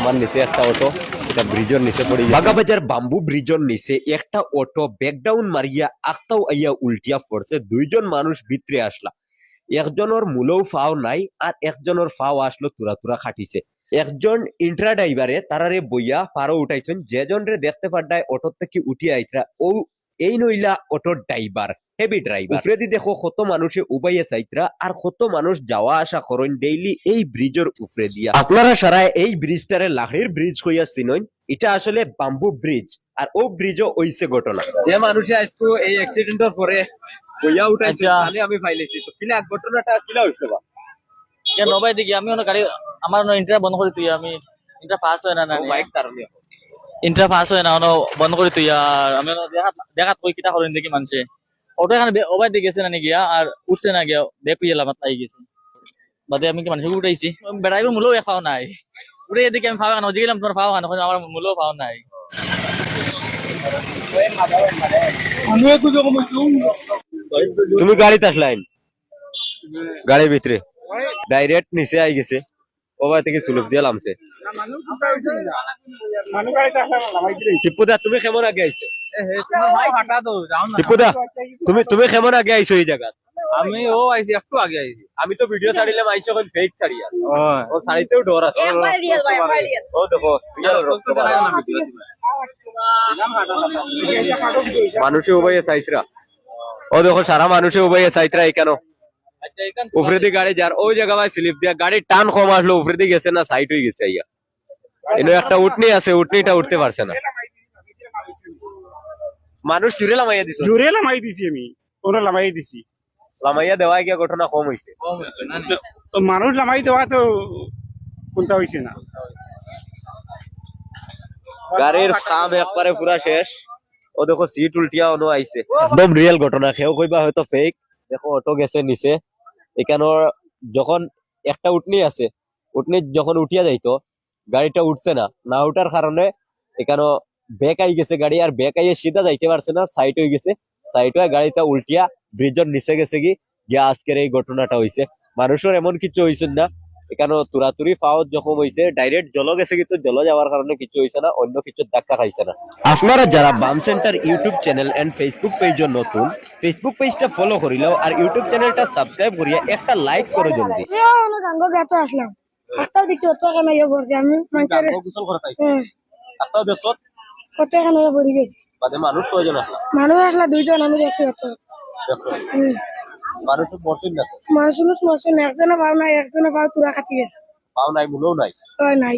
আমার নিচে একটা অটো নিচে বাম্বু নিচে একটা অটো ব্যাকডাউন মারিয়া আইয়া উল্টিয়া পড়ছে, দুইজন মানুষ ভিতরে আসলা। একজনের মূলও ফাও নাই আর একজনের ফাও আসলো তুরা তুরা খাটিছে। একজন ইন্ট্রা ড্রাইভারে তারারে বইয়া পারো উঠাইছেন যেজন রে দেখতে পাড্ডায় অটো থেকে উঠিয়ে আইতরা, ও এই নইলা অটোর ড্রাইভার হেভি ড্রাইভার উফরেদি দেখো কত মানুষে উবাইয়ে চাইতরা আর কত মানুষ যাওয়া আসা করেন ডেইলি এই ব্রিজের উপরে দিয়া আপনারা সারা এই ব্রিজটারে লাহড়ির ব্রিজ কইয়া চিনইন এটা আসলে বাম্বু ব্রিজ আর ও ব্রিজও ওইছে ঘটনা। যে মানুষে আজকে এই অ্যাক্সিডেন্টের পরে বইয়া উঠাইছে আচ্ছা। তাহলে আমি পাইলেছি তো কিলা ঘটনাটা কিলা হইছে বা? কেন নবাই দেখি আমি অন্য গাড়ি আমার ইন্টার বন্ধ করে তুই আমি ইন্টার পাস হয় না না বাইক তারলে ইন্টার পাস হয় না বন্ধ করে তুই আর আমি দেখাত কই কিটা করেন দেখি মানছে ওটা এখানে ওবাই দিয়ে গেছে না নাকি আর উঠছে না গিয়া বেক হয়ে গেলাম আই গেছে। বাদে আমি কি মানুষ উঠাইছি? বেড়াইবার মূল্য খাওয়া নাই। উঠে এদিকে আমি খাওয়া খানো গেলাম তোমার খাওয়া খানো আমার মূল্য খাওয়া নাই। তুমি গাড়িতে আসলাইন গাড়ির ভিতরে। ডাইরেক্ট নিচে আই গেছে। ওবার থেকে সুলুক দিয়ে লামছে। টিপুদা তুমি কেমন আগে আইছো? টিপুদা তুমি তুমি কেমন আগে আইছো এই জায়গা আমি ও আইছি একটু আগে আইছি আমি তো ভিডিও ছাড়িলাম আইছো এখন ফেক ছাড়িয়া ও ছাড়িতেও ডর আছে একবারে রিয়েল ভাই একবারে রিয়েল ও দেখো real রক্ত বাড়া। মানুষে উবাইয়ে চাইছরা ও দেখো সারা মানুষে উবাইয়ে চাইতরা এখানে উপরে দিয়ে গাড়ি যার ওই জায়গা ভাই স্লিপ দিয়া গাড়ি টান কম আসলো উপরে দিয়ে গেছে না সাইড হয়ে গেছে ইয়া এনে একটা উঠনি আছে উঠনিটা উঠতে পারছে না মানুষ জুড়ে লামাইয়া দিছ। জোরে লামাই দিছি আমি। ওরা লামাই দিছি। লামাইয়া দেওয়া গিয়া ঘটনা কম হয়েছে তো মানুষ লামাই দেওয়া তো কোনটা হয়েছে না? গাড়ির কাম একবারে পুরা শেষ। ও দেখো সিট উল্টিয়া অনু আইছে একদম রিয়েল ঘটনা। কেউ কইবা হয়তো ফেক দেখো অটো গেছে নিচে। এখানে যখন একটা উঠনি আছে উঠনি যখন উঠিয়া যাইতো গাড়িটা উঠছে না। না উঠার কারণে এখানে ব্যাক আই গেছে গাড়ি আর ব্যাক আইয়ে সিধা যাইতে পারছে না সাইড হয়ে গেছে। সাইড হয়ে গাড়িটা উল্টিয়া ব্রিজের নিচে গেছে কি গিয়া আজকের এই ঘটনাটা হইছে। মানুষের এমন কিছু হইছে না এখানে তুরাতুরি পাওয়ার যখন হইছে ডাইরেক্ট জল গেছে কিন্তু জল যাওয়ার কারণে কিছু হইছে না অন্য কিছু ধাক্কা খাইছে না। আপনারা যারা বাম centre YouTube channel and Facebook পেজের নতুন ফেসবুক পেজটা ফলো করিলেও আর ইউটিউব চ্যানেলটা সাবস্ক্রাইব করিয়া একটা লাইক করে জলদি গাত আসলাম। দেখতে আমি গোসল কত এখানে পড়ে গেছে। বাদে মানুষ কয়জন আছে? মানুষ আসলা দুইজন আমি দেখছি কত মানুষ মরছেন না মানুষ মানুষ একজনে পাও নাই একজনে পাও তুরা খাতি গেছে। পাও নাই মূলও নাই? নাই।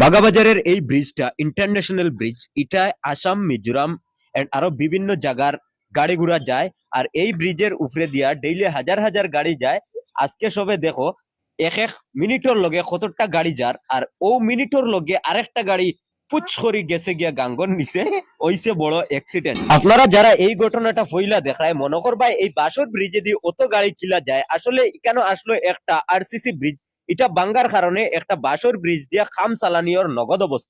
বাগাবাজারের এই ব্রিজটা ইন্টারন্যাশনাল ব্রিজ এটা আসাম মিজোরাম এন্ড আরও বিভিন্ন জায়গার গাড়ি ঘোড়া যায়। আর এই ব্রিজের উপরে দিয়া ডেইলি হাজার হাজার গাড়ি যায়। আজকে সবে দেখো এক এক মিনিটর লগে কতটা গাড়ি যার আর ও মিনিটর লগে আরেকটা গাড়ি পুচ করি গেছে গিয়া গাঙ্গন নিচে ওইসে বড় অ্যাক্সিডেন্ট আপনারা যারা এই ঘটনাটা ফইলা দেখায়, মনে করবাই এই বাসর ব্রিজে দিয়ে অত গাড়ি কিলা যায়, আসলে কেন আসলো একটা আরসিসি ব্রিজ এটা বাঙ্গার কারণে একটা বাসর ব্রিজ দিয়া খাম চালানিয়র নগদ অবস্থা।